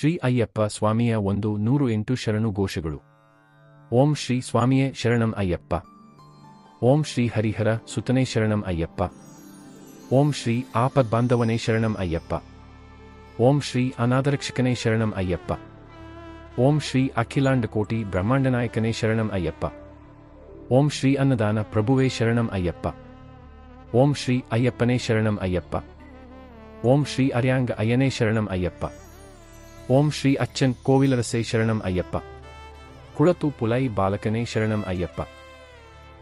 ಶ್ರೀ ಅಯ್ಯಪ್ಪ ಸ್ವಾಮಿಯ ಒಂದು ನೂರು ಎಂಟು ಶರಣು ಘೋಷಗಳು. ಓಂ ಶ್ರೀ ಸ್ವಾಮಿಯೇ ಶರಣಂ ಅಯ್ಯಪ್ಪ. ಓಂ ಶ್ರೀ ಹರಿಹರ ಸುತನೇ ಶರಣಂ ಅಯ್ಯಪ್ಪ. ಓಂ ಶ್ರೀ ಆಪದ್ ಬಾಂಧವನೇ ಶರಣಂ ಅಯ್ಯಪ್ಪ. ಓಂ ಶ್ರೀ ಅನಾಥರಕ್ಷಕನೇ ಶರಣಂ ಅಯ್ಯಪ್ಪ. ಓಂ ಶ್ರೀ ಅಖಿಲಾಂಡ ಕೋಟಿ ಬ್ರಹ್ಮಾಂಡನಾಯಕನೇ ಶರಣಂ ಅಯ್ಯಪ್ಪ. ಓಂ ಶ್ರೀ ಅನ್ನದಾನ ಪ್ರಭುವೇ ಶರಣಂ ಅಯ್ಯಪ್ಪ. ಓಂ ಶ್ರೀ ಅಯ್ಯಪ್ಪನೇ ಶರಣಂ ಅಯ್ಯಪ್ಪ. ಓಂ ಶ್ರೀ ಅರ್ಯಾಂಗ ಅಯ್ಯನೇ ಶರಣಂ ಅಯ್ಯಪ್ಪ. ஓம் ஸ்ரீ அச்சன் கோவிலரசை சரணம் ஐயப்பா. குளத்து புலை பாலகனே சரணம் ஐயப்பா.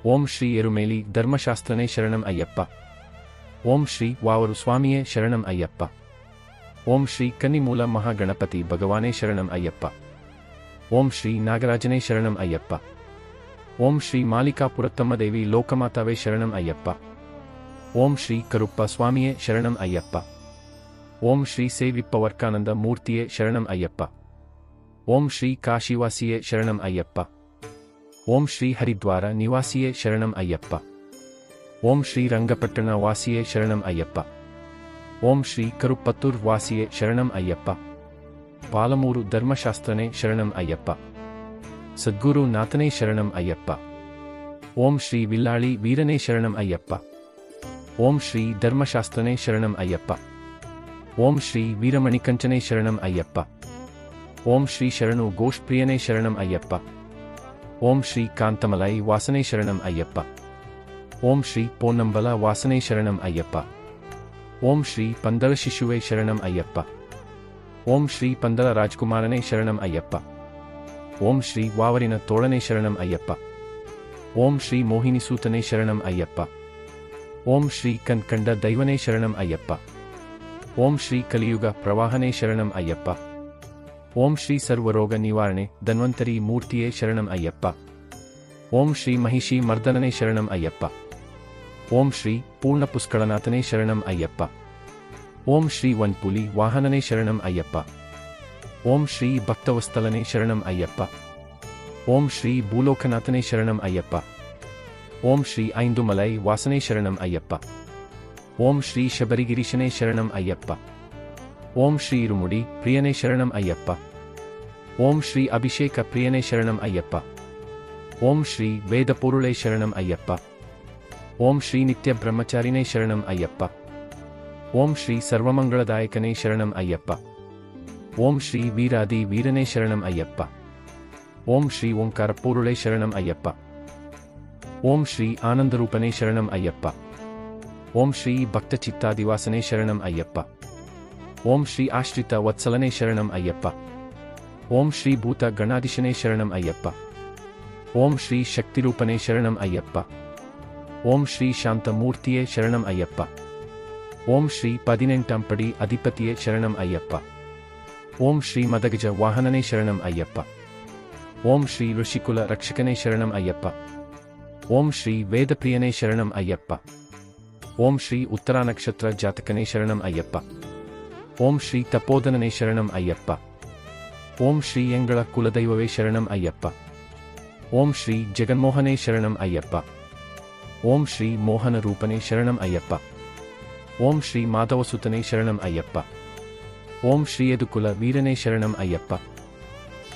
ஓம் ஸ்ரீ எருமேலி தர்மசாஸ்திரனே சரணம் ஐயப்பா. ஓம் ஸ்ரீ வாவரு சுவாமியே சரணம் ஐயப்பா. ஓம் ஸ்ரீ கன்னிமூல மகா கணபதி பகவானே சரணம் ஐயப்பா. ஓம் ஸ்ரீ நாகராஜனே சரணம் ஐயப்பா. ஓம் ஸ்ரீ மாலிகா புரத்தம்மதேவி லோகமாதாவே சரணம் ஐயப்பா. ஓம் ஸ்ரீ கருப்பா சுவாமியே சரணம் ஐயப்பா. ಓಂ ಶ್ರೀ ಸೇವಿಪ್ಪವರ್ಕಾನಂದ ಮೂರ್ತಿಯೇ ಶರಣಂ ಅಯ್ಯಪ್ಪ. ಓಂ ಶ್ರೀ ಕಾಶಿವಾಸಿಯೇ ಶರಣಂ ಅಯ್ಯಪ್ಪ. ಓಂ ಶ್ರೀ ಹರಿದ್ವಾರ ನಿವಾಸಿಯೇ ಶರಣಂ ಅಯ್ಯಪ್ಪ. ಓಂ ಶ್ರೀ ರಂಗಪಟ್ಟಣ ವಾಸಿಯೇ ಶರಣಂ ಅಯ್ಯಪ್ಪ. ಓಂ ಶ್ರೀ ಕರುಪತ್ತೂರ್ ವಾಸಿಯೇ ಶರಣಂ ಅಯ್ಯಪ್ಪ. ಪಾಲಮೂರು ಧರ್ಮಶಾಸ್ತ್ರನೇ ಶರಣಂ ಅಯ್ಯಪ್ಪ. ಸದ್ಗುರು ನಾಥನೇ ಶರಣಂ ಅಯ್ಯಪ್ಪ. ಓಂ ಶ್ರೀ ವಿಲ್ಲಾಳಿ ವೀರನೇ ಶರಣಂ ಅಯ್ಯಪ್ಪ. ಓಂ ಶ್ರೀ ಧರ್ಮಶಾಸ್ತ್ರನೇ ಶರಣಂ ಅಯ್ಯಪ್ಪ. ஓம் ஸ்ரீ வீரமணிக்கஞ்சனை சரணம் ஐயப்பா. ஓம் ஸ்ரீ சரணு கோஷ் பிரியனை சரணம் ஐயப்பா. ஓம் ஸ்ரீ காந்தமலை வாசனை சரணம் ஐயப்பா. ஓம் ஸ்ரீ போன்னம்பல வாசனை சரணம் ஐயப்பா. ஓம் ஸ்ரீ பந்தல சிசுவை சரணம் ஐயப்பா. ஓம் ஸ்ரீ பந்தல ராஜ்குமாரனை சரணம் ஐயப்பா. ஓம் ஸ்ரீ வாவரின தோழனை சரணம் ஐயப்பா. ஓம் ஸ்ரீ மோகினி சூத்தனை சரணம் ஐயப்பா. ஓம் ஸ்ரீ கண்கண்ட தெய்வனை சரணம் ஐயப்பா. ಓಂ ಶ್ರೀ ಕಲಿಯುಗ ಪ್ರವಾಹನೇ ಶರಣಂ ಅಯ್ಯಪ್ಪ ಓಂ ಶ್ರೀ ಸರ್ವರೋಗ ನಿವಾರಣೆ ಧನ್ವಂತರಿ ಮೂರ್ತಿಯೇ ಶರಣಂ ಅಯ್ಯಪ್ಪ ಓಂ ಶ್ರೀ ಮಹಿಷಿ ಮರ್ದನನೇ ಶರಣಂ ಅಯ್ಯಪ್ಪ ಓಂ ಶ್ರೀ ಪೂರ್ಣ ಪುಷ್ಕಳನಾಥನೇ ಶರಣಂ ಅಯ್ಯಪ್ಪ ಓಂ ಶ್ರೀ ವನ್ಪುಲಿ ವಾಹನನೇ ಶರಣಂ ಅಯ್ಯಪ್ಪ ಓಂ ಶ್ರೀ ಭಕ್ತವಸ್ತಲನೇ ಶರಣಂ ಅಯ್ಯಪ್ಪ ಓಂ ಶ್ರೀ ಭೂಲೋಕನಾಥನೇ ಶರಣಂ ಅಯ್ಯಪ್ಪ ಓಂ ಶ್ರೀ ಐಂದುಮಲೈ ವಾಸನೇ ಶರಣಂ ಅಯ್ಯಪ್ಪ ஓம் ஸ்ரீ சபரிகிரிஷனே சரணம் ஐயப்பா. ஓம் ஸ்ரீ இருமுடி பிரியனே சரணம் ஐயப்பா. ஓம் ஸ்ரீ அபிஷேக பிரியனே சரணம் ஐயப்பா. ஓம் ஸ்ரீ வேத பொருளை சரணம் ஐயப்பா. ஓம் ஸ்ரீ நித்ய பிரம்மச்சாரினே சரணம் ஐயப்பா. ஓம் ஸ்ரீ சர்வமங்களதாயகனே சரணம் ஐயப்பா. ஓம் ஸ்ரீ வீராதி வீரனே சரணம் ஐயப்பா. ஓம் ஸ்ரீ ஓங்கார பொருளை சரணம் ஐயப்பா. ஓம் ஸ்ரீ ஆனந்தரூபனே சரணம் ஐயப்பா. ಓಂ ಶ್ರೀ ಭಕ್ತ ಚಿತ್ತಾದಿವಾಸನೇ ಶರಣಂ ಅಯ್ಯಪ್ಪ ಓಂ ಶ್ರೀ ಆಶ್ರಿತ ವತ್ಸಲನೇ ಶರಣಂ ಅಯ್ಯಪ್ಪ ಓಂ ಶ್ರೀ ಭೂತ ಗಣಾಧೀಶನೇ ಶರಣಂ ಅಯ್ಯಪ್ಪ ಓಂ ಶ್ರೀ ಶಕ್ತಿರೂಪನೇ ಶರಣಂ ಅಯ್ಯಪ್ಪ ಓಂ ಶ್ರೀ ಶಾಂತ ಮೂರ್ತಿಯೇ ಶರಣಂ ಅಯ್ಯಪ್ಪ ಓಂ ಶ್ರೀ ಪದಿನೆಂಟಾಂ ಪಡಿ ಅಧಿಪತಿಯೇ ಶರಣಂ ಅಯ್ಯಪ್ಪ ಓಂ ಶ್ರೀ ಮದಗಜ ವಾಹನನೇ ಶರಣಂ ಅಯ್ಯಪ್ಪ ಓಂ ಶ್ರೀ ಋಷಿಕುಲ ರಕ್ಷಕನೇ ಶರಣಂ ಅಯ್ಯಪ್ಪ ಓಂ ಶ್ರೀ ವೇದಪ್ರಿಯನೇ ಶರಣಂ ಅಯ್ಯಪ್ಪ ஓம் ஸ்ரீ உத்தரா நட்சத்திர ஜாத்தகனே சரணம் ஐயப்பா. ஓம் ஸ்ரீ தப்போதனனே சரணம் ஐயப்பா. ஓம் ஸ்ரீ எங்கள குலதெய்வவே சரணம் ஐயப்பா. ஓம் ஸ்ரீ ஜெகன்மோகனே சரணம் ஐயப்பா. ஓம் ஸ்ரீ மோகன ரூபனே சரணம் ஐயப்பா. ஓம் ஸ்ரீ மாதவசுத்தனே சரணம் ஐயப்பா. ஓம் ஸ்ரீ எதுகுல வீரனே சரணம் ஐயப்பா.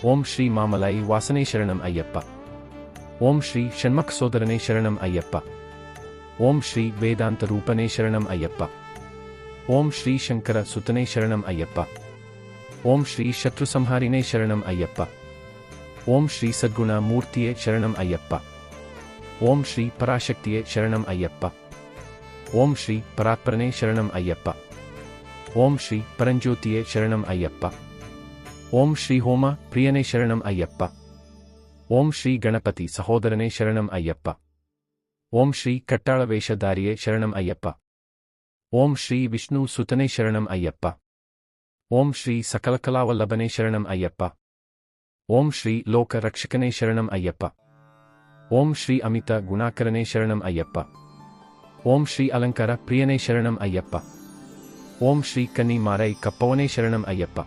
ஓம் ஸ்ரீ மாமலாய் வாசனே சரணம் ஐயப்பா. ஓம் ஸ்ரீ ஷண்மக் சோதரனே சரணம் ஐயப்பா. ओम श्री वेदांत रूपने शरण अय्यप्पा। ओम श्री शंकर सुतने शरण अय्यप ओम श्री शत्रु संहारिने शरण अय्यप ओम श्री सद्गुण मूर्तिये शरण अय्यप ओम श्री पराशक्तिये शरण अय्यप ओम श्री परात्परने शरण अय्यप ओम श्री परंज्योतिये शरण अय्यप ओम श्री होम प्रियने शरण अय्यप ओम श्री गणपति सहोदरने शरण अय्यप ஓம் ஸ்ரீ கட்டாளவேஷதாரியே சரணம் ஐயப்பா. ஓம் ஸ்ரீ விஷ்ணு சுதனை சரணம் ஐயப்பா. ஓம் ஸ்ரீ சகலகலாவல்லபனே சரணம் ஐயப்பா. ஓம் ஸ்ரீ லோக ரக்ஷகனே சரணம் ஐயப்பா. ஓம் ஸ்ரீ அமித குணாகரனே சரணம் ஐயப்பா. ஓம் ஸ்ரீ அலங்கர பிரியனே சரணம் ஐயப்பா. ஓம் ஸ்ரீ கன்னி மாரை கப்பவனே சரணம் ஐயப்பா.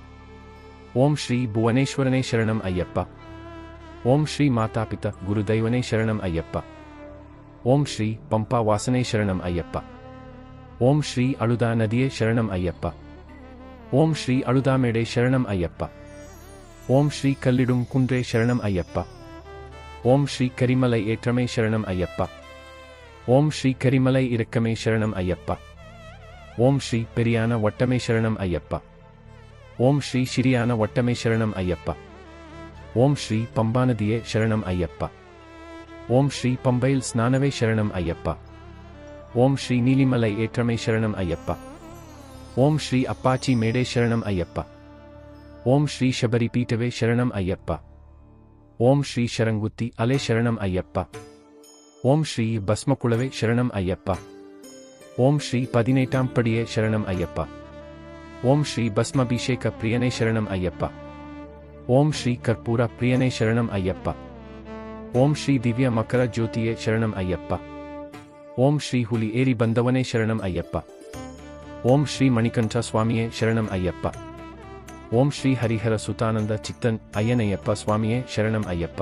ஓம் ஸ்ரீ புவனேஸ்வரனே சரணம் ஐயப்பா. ஓம் ஸ்ரீ மாதாபித குருதெய்வனே சரணம் ஐயப்பா. ஓம் ஸ்ரீ பம்பா வாசனை சரணம் ஐயப்பா. ஓம் ஸ்ரீ அழுதா நதியே சரணம் ஐயப்பா. ஓம் ஸ்ரீ அழுதாமேடே சரணம் ஐயப்பா. ஓம் ஸ்ரீ கல்லிடும் குன்றே சரணம் ஐயப்பா. ஓம் ஸ்ரீ கரிமலை ஏற்றமே சரணம் ஐயப்பா. ஓம் ஸ்ரீ கரிமலை இறக்கமே சரணம் ஐயப்பா. ஓம் ஸ்ரீ பெரியான வட்டமே சரணம் ஐயப்பா. ஓம் ஸ்ரீ சிறியான வட்டமே சரணம் ஐயப்பா. ஓம் ஸ்ரீ பம்பானதியே சரணம் ஐயப்பா. ஓம் ஸ்ரீ பம்பையில் ஸ்நானவே சரணம் ஐயப்பா. ஓம் ஸ்ரீ நீலிமலை ஏற்றமை சரணம் ஐயப்பா. ஓம் ஸ்ரீ அப்பாச்சி மேடே சரணம் ஐயப்பா. ஓம் ஸ்ரீ ஷபரி பீட்டவே சரணம் ஐயப்பா. ஓம் ஸ்ரீ ஷரங்குத்தி அலே சரணம் ஐயப்பா. ஓம் ஸ்ரீ பஸ்மகுளவே சரணம் ஐயப்பா. ஓம் ஸ்ரீ பதினெட்டாம் படியே சரணம் ஐயப்பா. ஓம் ஸ்ரீ பஸ்மபிஷேக பிரியனே சரணம் ஐயப்பா. ஓம் ஸ்ரீ கற்பூர பிரியனே சரணம் ஐயப்பா. ಓಂ ಶ್ರೀ ದಿವ್ಯ ಮಕರ ಜ್ಯೋತಿಯೇ ಶರಣಂ ಅಯ್ಯಪ್ಪ ಓಂ ಶ್ರೀ ಹುಲಿ ಏರಿ ಬಂದವನೇ ಶರಣಂ ಅಯ್ಯಪ್ಪ ಓಂ ಶ್ರೀ ಮಣಿಕಂಠ ಸ್ವಾಮಿಯೇ ಶರಣಂ ಅಯ್ಯಪ್ಪ ಓಂ ಶ್ರೀ ಹರಿಹರ ಸುತಾನಂದ ಚಿತ್ತನ್ ಅಯ್ಯನಯ್ಯಪ್ಪ ಸ್ವಾಮಿಯೇ ಶರಣಂ ಅಯ್ಯಪ್ಪ